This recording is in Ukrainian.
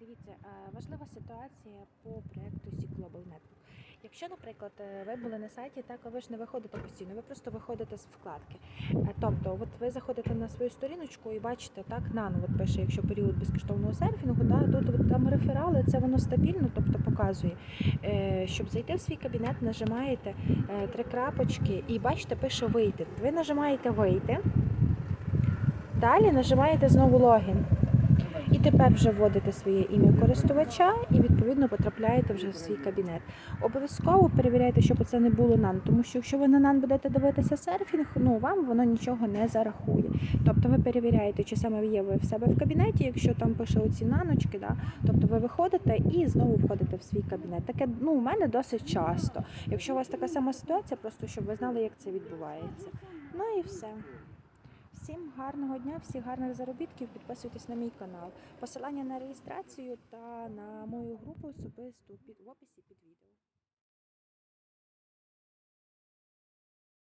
дивіться, е, важлива ситуація по проекту Сік Global Network. Якщо, наприклад, е, ви були на сайті, так ви ж не виходите постійно, ви просто виходите з вкладки. Е, Тобто, от ви заходите на свою сторіночку і бачите, так, нано от пише, якщо період безкоштовного серфінгу, да, тут там реферали, це воно стабільно, тобто показує. Щоб зайти в свій кабінет, нажимаєте три крапочки і бачите, пише вийти. Ви нажимаєте вийти. Далі нажимаєте знову логін. І тепер вже вводите своє ім'я користувача і відповідно потрапляєте вже в свій кабінет. Обов'язково перевіряйте, щоб це не було нан, тому що якщо ви на нан будете дивитися серфінг, ну вам воно нічого не зарахує. Тобто ви перевіряєте, чи саме є ви в себе в кабінеті, якщо там пише оці наночки, да, тобто ви виходите і знову входите в свій кабінет. Таке ну у мене досить часто. Якщо у вас така сама ситуація, просто щоб ви знали, як це відбувається. Ну і все. Всім гарного дня, всіх гарних заробітків. Підписуйтесь на мій канал. Посилання на реєстрацію та на мою групу особисту в описі під відео.